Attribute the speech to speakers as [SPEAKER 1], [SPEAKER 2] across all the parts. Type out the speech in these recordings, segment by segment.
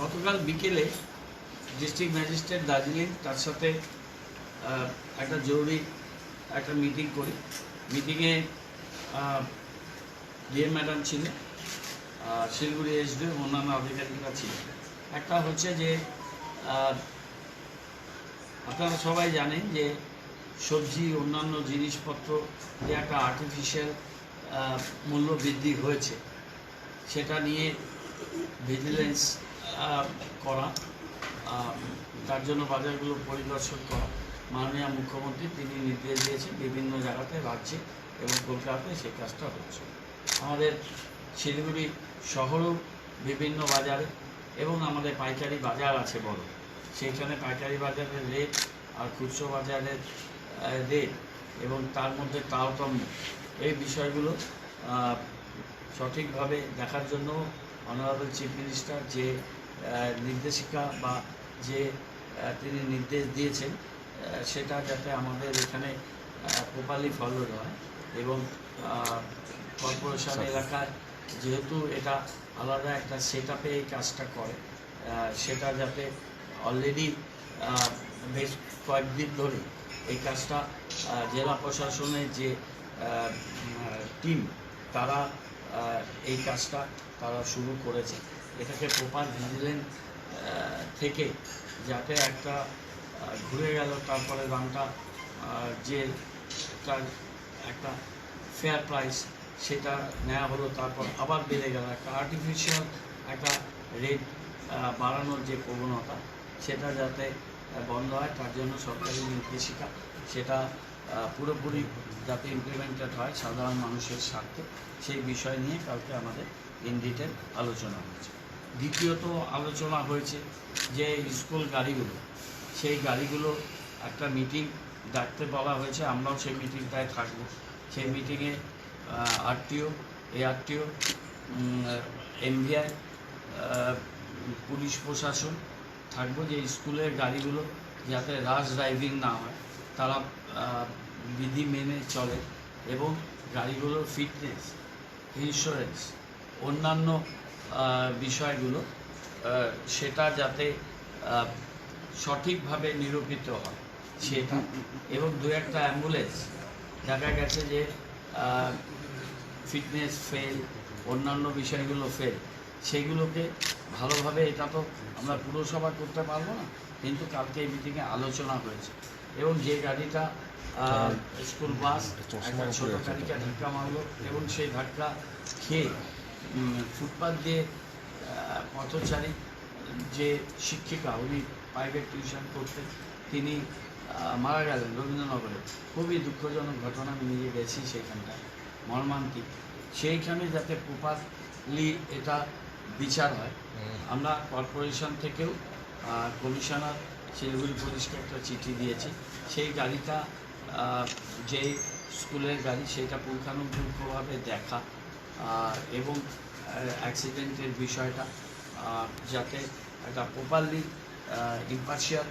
[SPEAKER 1] গতকাল বিকেলে district magistrate Darjeeling তার সাথে একটা জরুরি একটা মিটিং করি। মিটিংয়ে ডিএম ম্যাডাম ছিলেন শিলিগুড়ি এসডি অন্যান্য আধিকারিকরা ছিলেন। একটা হচ্ছে যে আপনারা সবাই জানেন যে সবজি, অন্যান্য জিনিসপত্র যে একটা আর্টিফিশিয়াল মূল্য বৃদ্ধি হয়েছে, সেটা নিয়ে ভিজিলেন্স করা তার জন্য বাজারগুলো পরিদর্শন করা। মাননীয় মুখ্যমন্ত্রী তিনি নির্দেশ দিয়েছেন বিভিন্ন জায়গাতে, রাজ্যে এবং কলকাতায় সেই কাজটা হচ্ছে। আমাদের শিলিগুড়ি শহরেও বিভিন্ন বাজারে এবং আমাদের পাইকারি বাজার আছে বড়। সেইখানে পাইকারি বাজারের রেট আর খুচরো বাজারের রেট এবং তার মধ্যে তারতম্য, এই বিষয়গুলো সঠিকভাবে দেখার জন্য অনারেবল চিফ মিনিস্টার যে নির্দেশিকা বা যে তিনি নির্দেশ দিয়েছেন সেটা যাতে আমাদের এখানে প্রপারলি ফলো হয় এবং কর্পোরেশন এলাকায় যেহেতু এটা আলাদা একটা সেট আপে এই কাজটা করে সেটা যাতে অলরেডি বেশ কয়েকদিন ধরে এই কাজটা জেলা প্রশাসনের যে টিম তারা এই কাজটা তারা শুরু করেছে। এটাকে প্রপার ভিজিলেন্স থেকে যাতে একটা ঘুরে গেল, তারপরে দামটা যে তার একটা ফেয়ার প্রাইস সেটা নেওয়া হলো, তারপর আবার বেড়ে গেল। একটা আর্টিফিশিয়াল একটা রেট বাড়ানোর যে প্রবণতা, সেটা যাতে বন্ধ হয়, তার জন্য সরকারি নির্দেশিকা, সেটা পুরোপুরি যাতে ইমপ্লিমেন্টেড হয় সাধারণ মানুষের স্বার্থে, সেই বিষয় নিয়ে কালকে আমাদের ইন ডিটেল আলোচনা হয়েছে। দ্বিতীয়ত আলোচনা হয়েছে যে স্কুল গাড়িগুলো, সেই গাড়িগুলো একটা মিটিং ডাকতে বলা হয়েছে, আমরাও সেই মিটিংটায় থাকব। সেই মিটিংয়ে আরটিও, এআরটিও এমভিআই পুলিশ প্রশাসন থাকব যে স্কুলের গাড়িগুলো যাতে রাশ ড্রাইভিং না হয়, তারা বিধি মেনে চলে এবং গাড়িগুলোর ফিটনেস ইন্স্যুরেন্স অন্যান্য বিষয়গুলো সেটা যাতে সঠিকভাবে নিরূপিত হয় সেটা। এবং দু একটা অ্যাম্বুলেন্স দেখা গেছে যে ফিটনেস ফেল অন্যান্য বিষয়গুলো ফেল সেগুলোকে ভালোভাবে এটা তো আমরা পুরসভা করতে পারব না কিন্তু কালকে এই মিটিংয়ে আলোচনা হয়েছে। এবং যে গাড়িটা স্কুল বাস একটা ছোট গাড়িটা ধাক্কা মারলো এবং সেই ধাক্কা খেয়ে উম, ফুটপাত দিয়ে পথচারী যে শিক্ষিকা উনি প্রাইভেট টিউশন করতেন তিনি মারা গেলেন রবীন্দ্রনগরে। খুবই দুঃখজনক ঘটনা আমি নিজে গেছি সেইখানটায় মর্মান্তিক। সেইখানে যাতে প্রপারলি এটা বিচার হয় আমরা কর্পোরেশন থেকেও কমিশনার শিলিগুড়ি পুলিশকে একটা চিঠি দিয়েছি। সেই গাড়িটা যে স্কুলের গাড়ি সেটা পুঙ্খানুপুঙ্খভাবে দেখা এবং অ্যাক্সিডেন্টের বিষয়টা যাতে একটা প্রপারলি ইম্পার্শিয়াল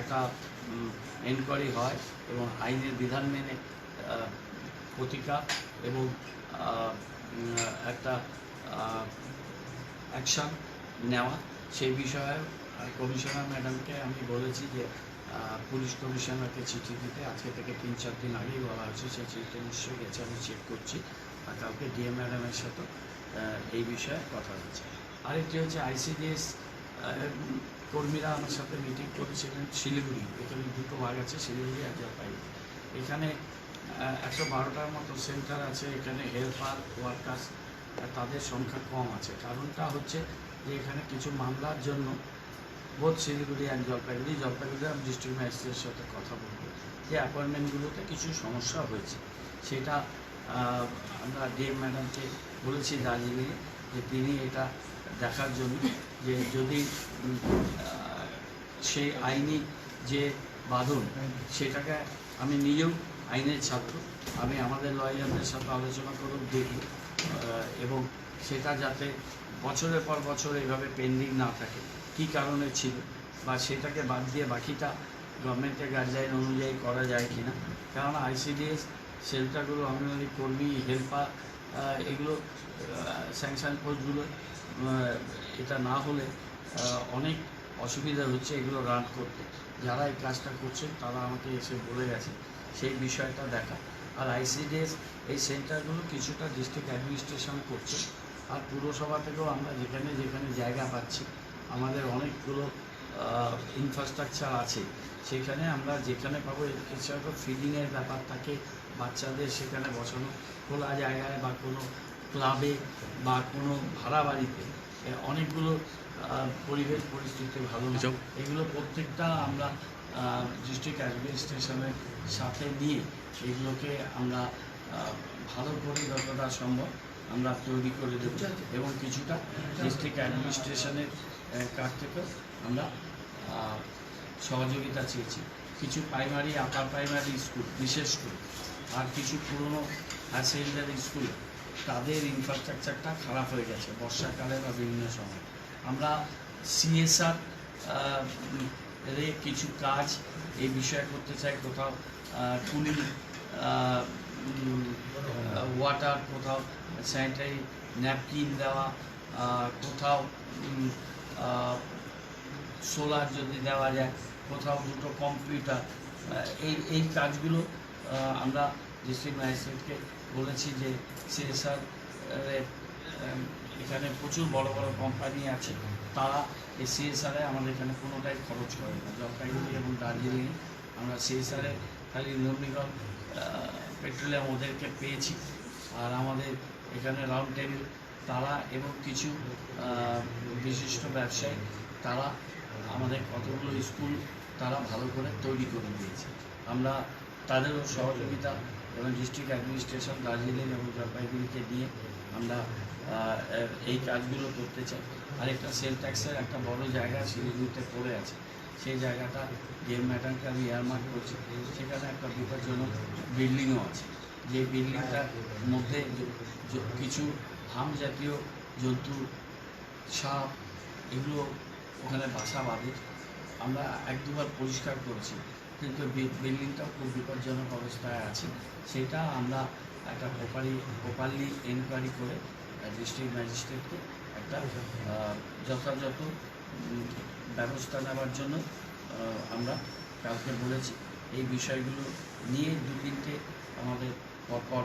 [SPEAKER 1] একটা এনকোয়ারি হয় এবং আইনের বিধান মেনে প্রতিকার এবং একটা অ্যাকশন নেওয়া, সেই বিষয়ে কমিশনার ম্যাডামকে আমি বলেছি যে পুলিশ কমিশনারকে চিঠি দিতে, আজকে থেকে তিন চার দিন আগেই বলা হয়েছে, সেই চিঠিটা নিশ্চয়ই গেছে, আমি চেক করছি। কালকে ডিএম ম্যাডামের সাথে এই বিষয়ে কথা হচ্ছে। আরেকটি হচ্ছে আইসিডিএস কর্মীরা আমার সাথে মিটিং করেছিলেন শিলিগুড়ি। এখানে দুটো ভাগ আছে, শিলিগুড়ি আর জলপাইগুড়ি। এখানে একশো বারোটার মতো সেন্টার আছে, এখানে হেল্পার, ওয়ার্কার্স তাদের সংখ্যা কম আছে। কারণটা হচ্ছে যে এখানে কিছু মামলার জন্য বোধ শিলিগুড়ি অ্যান্ড জলপাইগুড়ি জলপাইগুড়ি আমি ডিস্ট্রিক্ট ম্যাজিস্ট্রেটের সাথে কথা বলব। যে অ্যাপয়েন্টমেন্টগুলোতে কিছু সমস্যা হয়েছে, সেটা আমরা ডিএম ম্যাডামকে বলেছি দার্জিলিংয়ে যে তিনি এটা দেখার জন্য যে যদি সেই আইনি যে বাঁধন সেটাকে আমি নিজেও আইনের ছাত্র আমি আমাদের লয়ারদের সাথে আলোচনা করেও আহ, এবং সেটা যাতে বছরের পর বছর এভাবে পেন্ডিং না থাকে কী কারণে ছিল বা সেটাকে বাদ দিয়ে বাকিটা গভর্নমেন্টের গাইডলাইন অনুযায়ী করা যায় কি না কেননা আইসিডিএস শেল্টারগুলো অঙ্গনওয়াড়ি কর্মী হেল্পার এগুলো স্যাংশন পোস্টগুলো এটা না হলে অনেক অসুবিধা হচ্ছে এগুলো রান করতে। যারা এই কাজটা করছেন তারা আমাকে এসে বলে গেছে সেই বিষয়টা দেখা। আর আইসিডিএস এই সেন্টারগুলো কিছুটা ডিস্ট্রিক্ট অ্যাডমিনিস্ট্রেশন করছে। আর পুরসভা থেকেও আমরা যেখানে যেখানে জায়গা পাচ্ছি, আমাদের অনেকগুলো ইনফ্রাস্ট্রাকচার আছে। সেখানে আমরা যেখানে পাবো এছাড়া ফিডিংয়ের ব্যাপার থাকে বাচ্চাদের সেখানে বসানো। খোলা জায়গায় বা কোনো ক্লাবে বা কোনো ভাড়া বাড়িতে অনেকগুলো পরিবেশ পরিস্থিতি ভালো এগুলো প্রত্যেকটা আমরা ডিস্ট্রিক্ট অ্যাডমিনিস্ট্রেশনের সাথে নিয়ে এগুলোকে আমরা ভালো করে যতটা সম্ভব আমরা তৈরি করে দেব এবং কিছুটা ডিস্ট্রিক্ট অ্যাডমিনিস্ট্রেশনের কাছ থেকে আমরা সহযোগিতা চেয়েছি। কিছু প্রাইমারি আপার প্রাইমারি স্কুল বিশেষ করে। আর কিছু পুরনো হায়ার স্কুল তাদের ইনফ্রাস্ট্রাকচারটা খারাপ হয়ে গেছে বর্ষাকালে বা বিভিন্ন সময়। আমরা সিএসআর রে কিছু কাজ এই বিষয়ে করতে চাই, কোথাও কুলিং ওয়াটার কোথাও স্যানিটারি ন্যাপকিন দেওয়া কোথাও সোলার যদি দেওয়া যায়, কোথাও দুটো কম্পিউটার এই এই কাজগুলো আমরা ডিস্ট্রিক্ট ম্যাজিস্ট্রেটকে বলেছি যে সিএসআর এখানে প্রচুর বড় বড় কোম্পানি আছে। তারা এই সিএসআরে আমাদের এখানে কোনোটাই খরচ করে না। জলপাইগুড়ি এবং দার্জিলিংয়ে আমরা সিএসআরে খালি নন্দীগঞ্জ পেট্রোলিয়াম ওদেরকে পেয়েছি। আর আমাদের এখানে রাউন্ড টেবিল তারা এবং কিছু বিশিষ্ট ব্যবসায়ী তারা আমাদের কতগুলো স্কুল তারা ভালো করে তৈরি করে দিয়েছে। আমরা তাদেরও সহযোগিতা এবং ডিস্ট্রিক্ট অ্যাডমিনিস্ট্রেশন দার্জিলিং এবং জলপাইগুড়িকে নিয়ে আমরা এই কাজগুলো করতে চাই। আর একটা সেল ট্যাক্সের একটা বড় জায়গা শিলিগুড়িতে পড়ে আছে। সেই জায়গাটা গেম ম্যাটারকে আমি এয়ারমার্ক করছি। সেখানে একটা বিপজ্জনক বিল্ডিংও আছে। যে বিল্ডিংটার মধ্যে কিছু হাম জাতীয় জন্তু, সাপ, এগুলো ওখানে বাসা বাঁধে। আমরা এক দুবার পরিষ্কার করেছি। কিন্তু বি- বিল্ডিংটাও খুব বিপজ্জনক অবস্থায় আছে। সেটা আমরা একটা প্রপারি প্রপারলি এনকোয়ারি করে ডিস্ট্রিক্ট ম্যাজিস্ট্রেটকে একটা যথাযথ ব্যবস্থা নেওয়ার জন্য আমরা কালকে বলেছি। এই বিষয়গুলো নিয়ে দু তিনটে আমাদের পরপর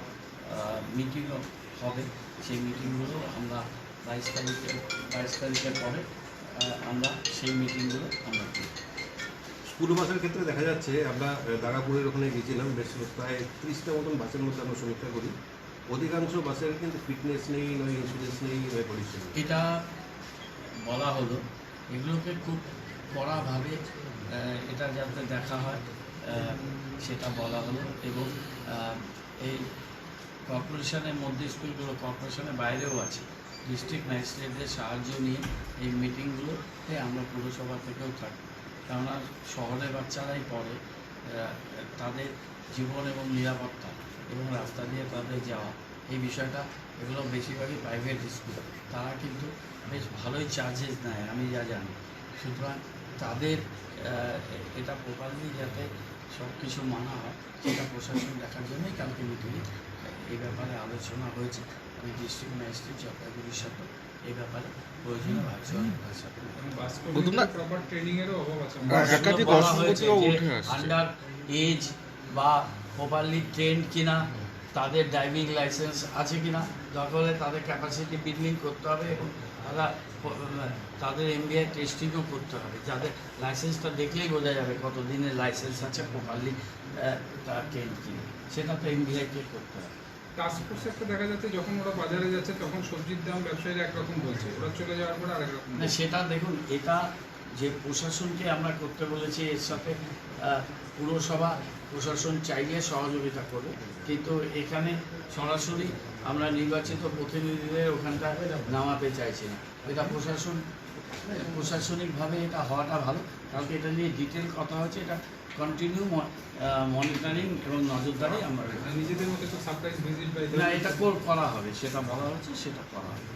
[SPEAKER 1] মিটিংও হবে। সেই মিটিংগুলো আমরা বাইশ তারিখে বাইশ তারিখের পরে আমরা সেই মিটিংগুলো আমরা করি।
[SPEAKER 2] স্কুল বাসের ক্ষেত্রে দেখা যাচ্ছে, আমরা দাগাপুরের ওখানে গেছিলাম বেশ প্রায় ত্রিশটা মতন বাসের মধ্যে আমরা সমীক্ষা করি। অধিকাংশ বাসের কিন্তু ফিটনেস নেই নয় ইন্স্যুরেন্স নেই নয় পলিসি
[SPEAKER 1] এটা বলা হলো। এগুলোকে খুব কড়াভাবে এটা যাতে দেখা হয় সেটা বলা হলো এবং এই কর্পোরেশনের মধ্যে স্কুলগুলো কর্পোরেশনের বাইরেও আছে। ডিস্ট্রিক্ট ম্যাজিস্ট্রেটদের সাহায্য নিয়ে এই মিটিংগুলোতে আমরা পুরসভা থেকেও থাকি। কেননা শহরের বাচ্চারাই পড়ে তাদের জীবন এবং নিরাপত্তা এবং রাস্তা দিয়ে তাদের যাওয়া, এই বিষয়টা এগুলো বেশিরভাগই প্রাইভেট স্কুল তারা কিন্তু বেশ ভালোই চার্জেস নেয়, আমি যা জানি। সুতরাং তাদের এটা প্রপারলি যাতে সব কিছু মানা হয়, সেটা প্রশাসন দেখার জন্যই কালকে মিটিংয়ে এই ব্যাপারে আলোচনা হয়েছে। ডিস্ট্রিক্ট ম্যাজিস্ট্রেট জলপাইগুড়ির সাথে এই ব্যাপারে প্রয়োজনীয়। আন্ডার এজ বা প্রপারলি ট্রেন কিনা তাদের ড্রাইভিং লাইসেন্স আছে কিনা দরকার হলে তাদের ক্যাপাসিটি বিল্ডিং করতে হবে এবং তারা তাদের এমবিআই টেস্টিংও করতে হবে। যাদের লাইসেন্সটা দেখলেই বোঝা যাবে কত দিনের লাইসেন্স আছে প্রপারলি তার ট্রেন কিনে। সেটা তো এমবিআইকে করতে হবে।
[SPEAKER 3] টাস্ক ফোর্স একটা দেখা যাচ্ছে যখন ওরা বাজারে যাচ্ছে তখন সবজির দাম ব্যবসায়ীরা একরকম বলছে। ওরা চলে যাওয়ার পরে আরেক রকম
[SPEAKER 1] না সেটা দেখুন এটা যে প্রশাসনকে আমরা করতে বলেছি এর সাথে পুরসভা প্রশাসন চাইলে সহযোগিতা করবে। কিন্তু এখানে সরাসরি আমরা নির্বাচিত প্রতিনিধিদের ওখানটায় নামাতে চাইছি না। এটা প্রশাসন প্রশাসনিকভাবে এটা হওয়াটা ভালো। কারণ এটা নিয়ে ডিটেল কথা হচ্ছে এটা কন্টিনিউ মনিটরিং এবং নজরদারি আমরা
[SPEAKER 3] মানে নিজেদের মধ্যে তো সারপ্রাইজ ভিজিট বা
[SPEAKER 1] না এটা কোর করা হবে সেটা বলা হচ্ছে সেটা করা হবে।